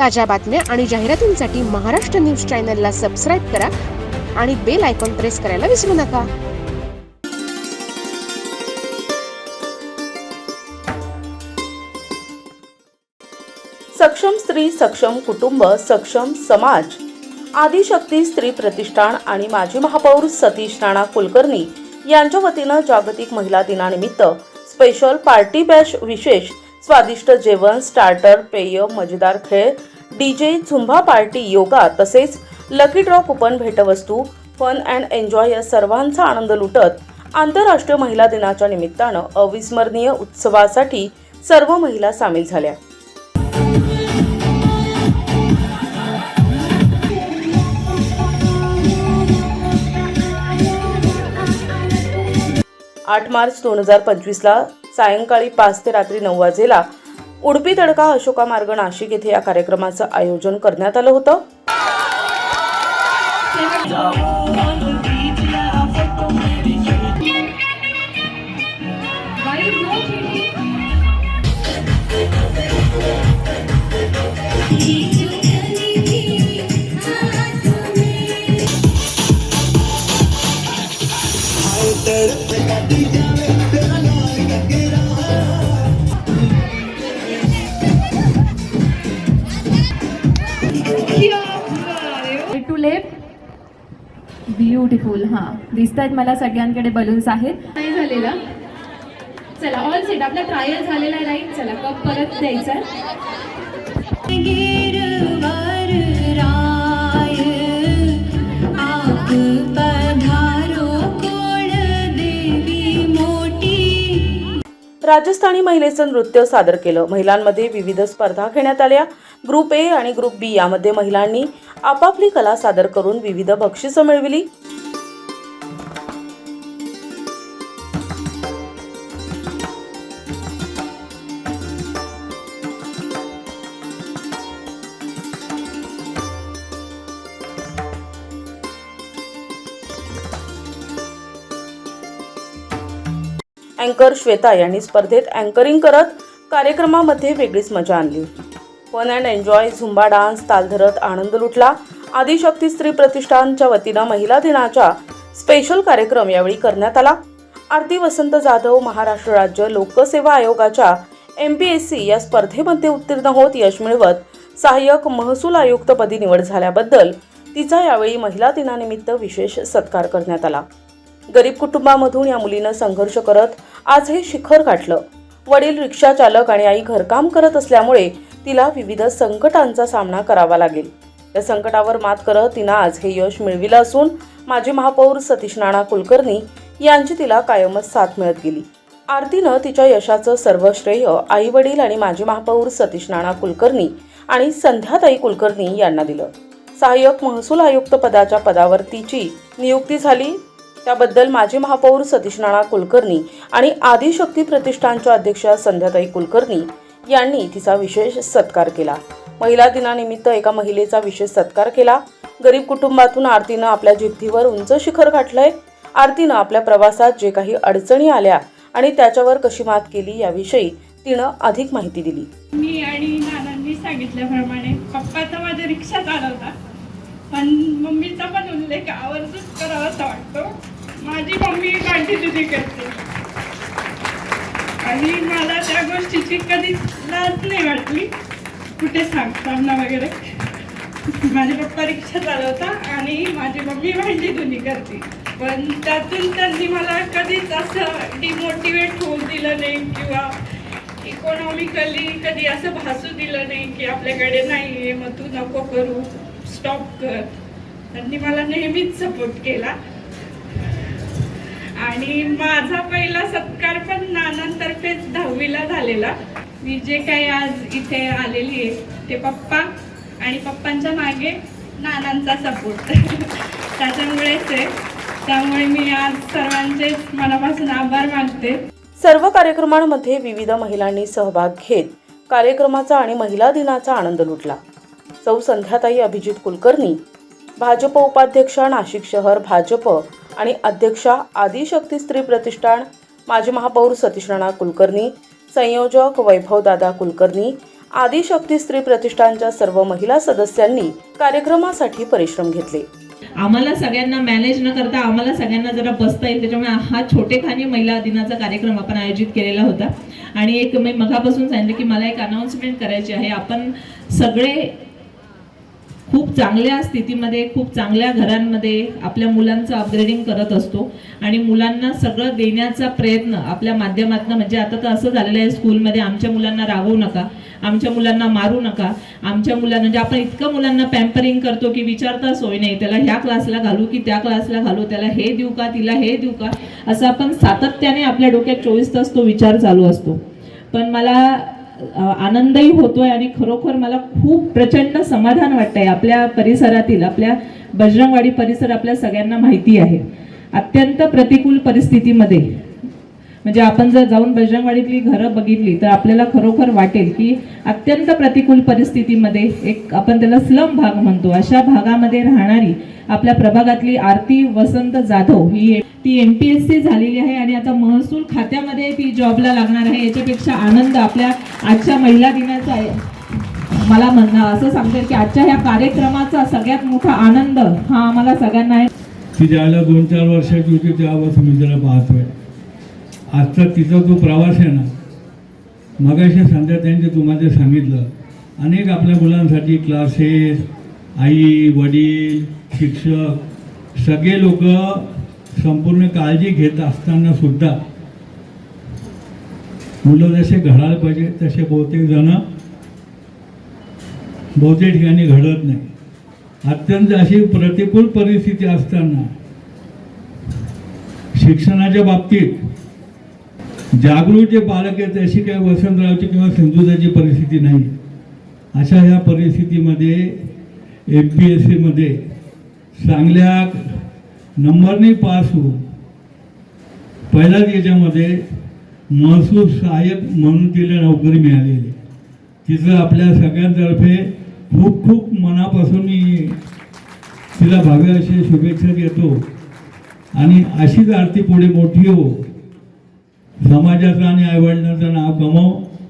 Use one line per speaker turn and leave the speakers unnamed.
ताज्या बातम्या आणि जाहिरातींसाठी महाराष्ट्र न्यूज चॅनलला सबस्क्राईब करा आणि बेल आयकॉन प्रेस करायला विसरू नका.
सक्षम स्त्री सक्षम कुटुंब सक्षम समाज. आदिशक्ती स्त्री प्रतिष्ठान आणि माजी महापौर सतीश राणा कुलकर्णी यांच्या वतीनं जागतिक महिला दिनानिमित्त स्पेशल पार्टी बॅश विशेष स्वादिष्ट जेवण स्टार्टर पेय मजेदार खेळ डीजे झुंबा पार्टी योगा तसेच लकी ड्रॉ कुपन भेटवस्तू फन अँड एन्जॉय या सर्वांचा आनंद लुटत आंतरराष्ट्रीय महिला दिनाच्या निमित्तानं अविस्मरणीय उत्सवासाठी सर्व महिला सामील झाल्या. आठ मार्च दोन हजार पंचवीसला सायंकाळी पाच ते रात्री नऊ वाजेला उडपी तडका अशोका मार्ग नाशिक येथे या कार्यक्रमाचं आयोजन करण्यात आलं होतं.
ब्युटिफुल हां. दिसत आहेत मला सगळ्यांकडे बलून्स आहेत. नाही झालेला. चला ऑल सेट आपला ट्रायल झालेला आहे राईट चला कप परत द्यायचा.
गिरवर राय आप पधारो कोण देवी मोठी
राजस्थानी महिलेचं नृत्य सादर केलं. महिलांमध्ये विविध स्पर्धा घेण्यात आल्या. ग्रुप ए आणि ग्रुप बी यामध्ये महिलांनी आपापली कला सादर करून विविध बक्षिसं मिळविली. अँकर श्वेता यांनी स्पर्धेत अँकरिंग करत कार्यक्रमामध्ये वेगळीच मजा आणली. होती fun and enjoy Zumba dance ताल धरत आनंद लुटला. आदिशक्ती स्त्री प्रतिष्ठानच्या वतीनं महिला दिनाच्या स्पेशल कार्यक्रम यावेळी करण्यात आला. आरती वसंत जाधव महाराष्ट्र राज्य लोकसेवा आयोगाच्या एम पी एस सी या स्पर्धेमध्ये उत्तीर्ण होत यश मिळवत सहाय्यक महसूल आयुक्तपदी निवड झाल्याबद्दल तिचा यावेळी महिला दिनानिमित्त विशेष सत्कार करण्यात आला. गरीब कुटुंबामधून या मुलीनं संघर्ष करत आज हे शिखर गाठलं. वडील रिक्षा चालक आणि आई घरकाम करत असल्यामुळे तिला विविध संकटांचा सामना करावा लागेल. या संकटावर मात करत तिनं आज हे यश मिळविलं असून माजी महापौर सतीश नाना कुलकर्णी यांची तिला कायमच साथ मिळत गेली. आरतीनं तिच्या यशाचं सर्व श्रेय आई वडील आणि माजी महापौर सतीश नाना कुलकर्णी आणि संध्याताई कुलकर्णी यांना दिलं. सहाय्यक महसूल आयुक्त पदाच्या पदावर तिची नियुक्ती झाली. त्याबद्दल माजी महापौर सतीश नाना कुलकर्णी आणि आदिशक्ती प्रतिष्ठानच्या अध्यक्षा संध्याताई कुलकर्णी यांनी तिचा विशेष सत्कार केला. महिला दिनानिमित्त एका महिलेचा विशेष सत्कार केला. गरीब कुटुंबातून आरतीनं आपल्या जिद्दीवर उंच शिखर गाठलंय. आरतीनं आपल्या प्रवासात जे काही अडचणी आल्या आणि त्याच्यावर कशी मात केली याविषयी तिनं अधिक माहिती दिली.
मी आणि नानांनी सांगितल्याप्रमाणे पप्पा तर माझ्या रिक्षा चालवता पण मम्मीचा पण उल्लेख आवर्जून करावासा वाटतो. माझी मम्मी काठी दुधी करते. आणि मला त्या गोष्टीची कधीच लाज नाही वाटली. कुठे सांगताना वगैरे. माझे पप्पा रिक्षा चालवता आणि माझी मम्मी भांडी धुणी करते. पण त्यातून त्यांनी मला कधीच असं डिमोटिवेट होऊ दिलं नाही किंवा इकॉनॉमिकली कधी असं भासू दिलं नाही की आपल्याकडे नाही आहे मग तू नको करू स्टॉप कर. त्यांनी मला नेहमीच सपोर्ट केला. आणि माझा पहिला सत्कार पण नानांतर्फेच दहावीला झालेला. मी जे काही आज इथे आलेली आहे ते पप्पा आणि पप्पांच्या मागे नानांचा सपोर्ट त्याच्यामुळेच आहे. त्यामुळे मी आज सर्वांचे मनापासून आभार मानते.
सर्व कार्यक्रमांमध्ये विविध महिलांनी सहभाग घेत कार्यक्रमाचा आणि महिला दिनाचा आनंद लुटला. सौ संध्याताई अभिजित कुलकर्णी भाजप उपाध्यक्ष नाशिक शहर भाजप आणि अध्यक्षा आदिशक्ती स्त्री प्रतिष्ठान माजी महापौर सतीश राणा कुलकर्णी संयोजक वैभवदादा कुलकर्णी आदिशक्ती स्त्री प्रतिष्ठानच्या सर्व महिला सदस्यांनी कार्यक्रमासाठी परिश्रम घेतले.
आम्हाला सगळ्यांना मॅनेज न करता आम्हाला सगळ्यांना जरा बसता येईल त्याच्यामुळे हा छोटेखानी महिला दिनाचा कार्यक्रम आपण आयोजित केलेला होता. आणि एक मी मगापासून सांगितलं की मला एक अनाऊन्समेंट करायची आहे. आपण सगळे खूप चांगल्या स्थितीमध्ये खूप चांगल्या घरांमध्ये आपल्या मुलांचं अपग्रेडिंग करत असतो. आणि मुलांना सगळं देण्याचा प्रयत्न आपल्या माध्यमातून म्हणजे आता तर असं झालेलं आहे स्कूलमध्ये आमच्या मुलांना रागवू नका आमच्या मुलांना मारू नका आमच्या मुलांना म्हणजे आपण इतकं मुलांना पॅम्परिंग करतो की विचारता सोय नाही त्याला ह्या क्लासला घालू की त्या क्लासला घालू त्याला हे देऊ का तिला हे देऊ का असं आपण सातत्याने आपल्या डोक्यात चोवीस तास तो विचार चालू असतो. पण मला आनंदही होतोय आणि खरोखर मला खूप प्रचंड समाधान वाटतंय आपल्या परिसरातील आपल्या बजरंगवाडी परिसर आपल्या सगळ्यांना माहिती आहे. अत्यंत प्रतिकूल परिस्थितीमध्ये म्हणजे आपण जर जाऊन बजरंगवाडीतली घरं बघितली तर आपल्याला खरोखर वाटेल की अत्यंत प्रतिकूल परिस्थितीमध्ये एक आपण त्याला स्लम भाग म्हणतो. अशा भागामध्ये राहणारी आपल्या प्रभागातली आरती वसंत जाधव ही ती एम पी एस सी झालेली आहे आणि आता महसूल खात्यामध्ये ती जॉबला लागणार आहे. याच्यापेक्षा आनंद आपल्या आजच्या महिला दिनाचा आहे. मला म्हणणं असं सांगते की आजच्या ह्या कार्यक्रमाचा सगळ्यात मोठा आनंद हा आम्हाला सगळ्यांना आहे.
ती ज्याला दोन चार वर्षाची होती तेव्हापासून मी तिला पाहतोय. आजचा तिचा जो प्रवास आहे ना मगाशी संध्या त्यांनी तुम्हाला सांगितलं अनेक आपल्या मुलांसाठी क्लासेस आई वडील शिक्षक सगळे लोक संपूर्ण काळजी घेत असताना सुद्धा मुलं जसे घडायला पाहिजे तसे बहुतेक जण बहुतेक ठिकाणी घडत नाही. अत्यंत अशी प्रतिकूल परिस्थिती असताना शिक्षणाच्या बाबतीत जागृत जे पालक आहेत अशी काही वसंतरावची किंवा सिंधुदाची परिस्थिती नाही अशा ह्या परिस्थितीमध्ये एम पी एस सीमध्ये चांगल्या नंबरने पास होऊन पहिल्याच याच्यामध्ये महसूल सहाय्यक म्हणून तिला नोकरी मिळालेली तिचं आपल्या सगळ्यांतर्फे खूप खूप मनापासून मी तिला भाव्या अशी शुभेच्छा देतो. आणि अशीच आरती पुढे मोठी हो. समाजाचं आणि आईवडिलांचं नाव कमव.